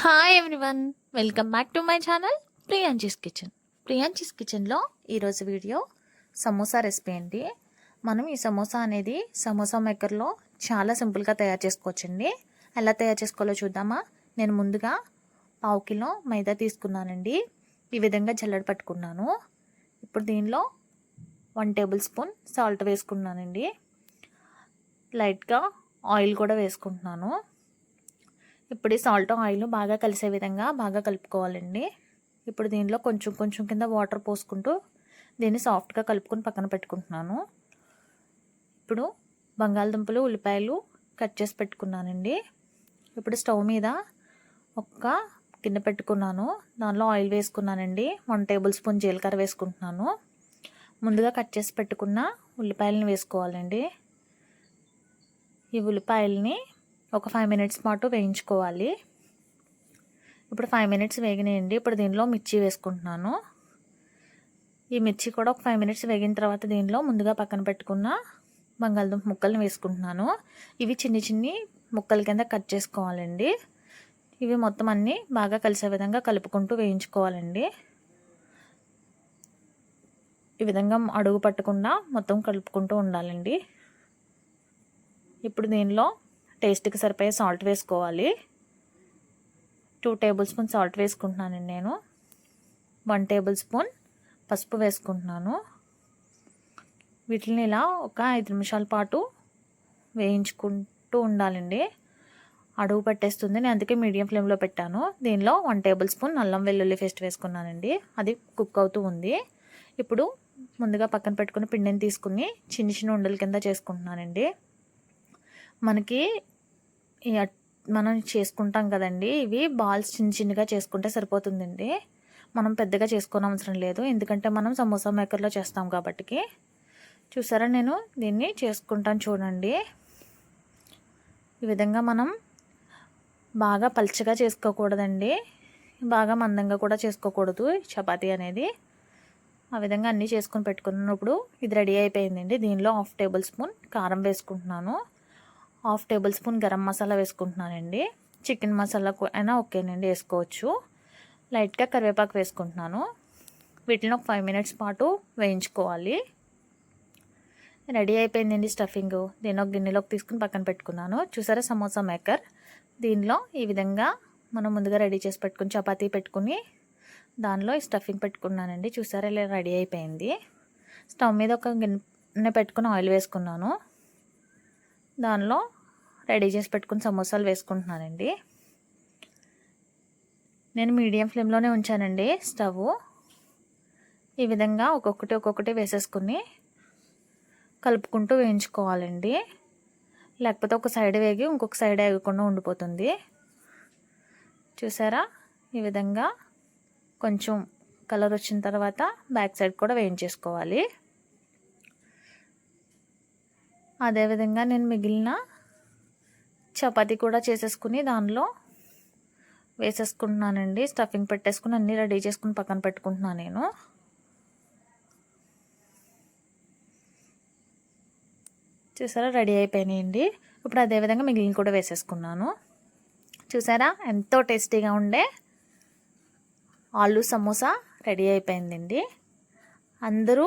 Hi everyone welcome back to my channel Priyanchi's kitchen Priyanchi's కిచెన్లో ఈరోజు video samosa recipe అండి. మనం ఈ సమోసా అనేది సమోసా మేకర్లో చాలా సింపుల్గా తయారు చేసుకోవచ్చండి. ఎలా తయారు చేసుకోవాలో చూద్దామా? నేను ముందుగా పావు కిలో మైదా తీసుకున్నానండి. ఈ విధంగా జల్లడి పట్టుకున్నాను. ఇప్పుడు దీనిలో వన్ టేబుల్ స్పూన్ సాల్ట్ వేసుకున్నానండి. లైట్గా ఆయిల్ కూడా వేసుకుంటున్నాను. ఇప్పుడు ఈ సాల్ట్ ఆయిల్ బాగా కలిసే విధంగా బాగా కలుపుకోవాలండి. ఇప్పుడు దీనిలో కొంచెం కొంచెం కింద వాటర్ పోసుకుంటూ దీన్ని సాఫ్ట్గా కలుపుకొని పక్కన పెట్టుకుంటున్నాను. ఇప్పుడు బంగాళదుంపలు ఉల్లిపాయలు కట్ చేసి పెట్టుకున్నానండి. ఇప్పుడు స్టవ్ మీద ఒక్క గిన్నె పెట్టుకున్నాను. దానిలో ఆయిల్ వేసుకున్నానండి. వన్ టేబుల్ స్పూన్ జీలకర్ర వేసుకుంటున్నాను. ముందుగా కట్ చేసి పెట్టుకున్న ఉల్లిపాయలను వేసుకోవాలండి. ఈ ఉల్లిపాయల్ని ఒక ఫైవ్ మినిట్స్ పాటు వేయించుకోవాలి. ఇప్పుడు ఫైవ్ మినిట్స్ వేగినాయండి. ఇప్పుడు దీనిలో మిర్చి వేసుకుంటున్నాను. ఈ మిర్చి కూడా ఒక ఫైవ్ మినిట్స్ వేగిన తర్వాత దీనిలో ముందుగా పక్కన పెట్టుకున్న బంగాళదుంప ముక్కల్ని వేసుకుంటున్నాను. ఇవి చిన్ని చిన్ని ముక్కల కింద కట్ చేసుకోవాలండి. ఇవి మొత్తం అన్నీ బాగా కలిసే విధంగా కలుపుకుంటూ వేయించుకోవాలండి. ఈ విధంగా అడుగు పట్టకుండా మొత్తం కలుపుకుంటూ ఉండాలండి. ఇప్పుడు దీనిలో టేస్ట్కి సరిపోయే సాల్ట్ వేసుకోవాలి. టూ టేబుల్ స్పూన్ సాల్ట్ వేసుకుంటున్నానండి నేను. వన్ టేబుల్ స్పూన్ పసుపు వేసుకుంటున్నాను. వీటిని ఇలా ఒక ఐదు నిమిషాల పాటు వేయించుకుంటూ ఉండాలండి. అడుగు పెట్టేస్తుంది. నేను అందుకే మీడియం ఫ్లేమ్లో పెట్టాను. దీనిలో వన్ టేబుల్ స్పూన్ అల్లం వెల్లుల్లి పేస్ట్ వేసుకున్నానండి. అది కుక్ అవుతూ ఉంది. ఇప్పుడు ముందుగా పక్కన పెట్టుకుని పిండిని తీసుకుని చిన్న చిన్న ఉండల కింద చేసుకుంటున్నానండి. మనకి మనం చేసుకుంటాం కదండి. ఇవి బాల్స్ చిన్న చిన్నగా చేసుకుంటే సరిపోతుందండి. మనం పెద్దగా చేసుకోని అవసరం లేదు. ఎందుకంటే మనం సమోసా మేకర్లో చేస్తాం కాబట్టి చూసారా నేను దీన్ని చేసుకుంటాను చూడండి. ఈ విధంగా మనం బాగా పల్చగా చేసుకోకూడదండి. బాగా మందంగా కూడా చేసుకోకూడదు చపాతీ అనేది. ఆ విధంగా అన్నీ చేసుకొని పెట్టుకున్నప్పుడు ఇది రెడీ అయిపోయిందండి. దీనిలో హాఫ్ టేబుల్ స్పూన్ కారం వేసుకుంటున్నాను. Half table spoon garam masala వేసుకుంటున్నానండి. చికెన్ మసాలా అయినా ఓకేనండి వేసుకోవచ్చు. లైట్గా కరివేపాకు వేసుకుంటున్నాను. వీటిని ఒక ఫైవ్ మినిట్స్ పాటు వేయించుకోవాలి. రెడీ అయిపోయిందండి స్టఫింగ్. దీని ఒక గిన్నెలోకి తీసుకుని పక్కన పెట్టుకున్నాను. చూసారా సమోసా మేకర్? దీనిలో ఈ విధంగా మనం ముందుగా రెడీ చేసి పెట్టుకుని చపాతీ పెట్టుకుని దానిలో ఈ స్టఫింగ్ పెట్టుకున్నానండి. చూసారా ఇలా రెడీ అయిపోయింది. స్టవ్ మీద ఒక గిన్నె పెట్టుకుని ఆయిల్ వేసుకున్నాను. దానిలో రెడీ చేసి పెట్టుకుని సమోసాలు వేసుకుంటున్నానండి. నేను మీడియం ఫ్లేమ్లోనే ఉంచానండి స్టవ్. ఈ విధంగా ఒక్కొక్కటి ఒక్కొక్కటి వేసేసుకుని కలుపుకుంటూ వేయించుకోవాలండి. లేకపోతే ఒక సైడ్ వేగి ఇంకొక సైడ్ వేగకుండా ఉండిపోతుంది. చూసారా? ఈ విధంగా కొంచెం కలర్ వచ్చిన తర్వాత బ్యాక్ సైడ్ కూడా వేయించేసుకోవాలి. అదేవిధంగా నేను మిగిలిన చపాతి కూడా చేసేసుకుని దానిలో వేసేసుకుంటున్నానండి. స్టఫింగ్ పెట్టేసుకుని అన్నీ రెడీ చేసుకుని పక్కన పెట్టుకుంటున్నాను నేను. చూసారా? రెడీ అయిపోయినాయండి. ఇప్పుడు అదేవిధంగా మిగిలిన కూడా వేసేసుకున్నాను. చూసారా? ఎంతో టేస్టీగా ఉండే ఆలు సమోసా రెడీ అయిపోయిందండి. అందరూ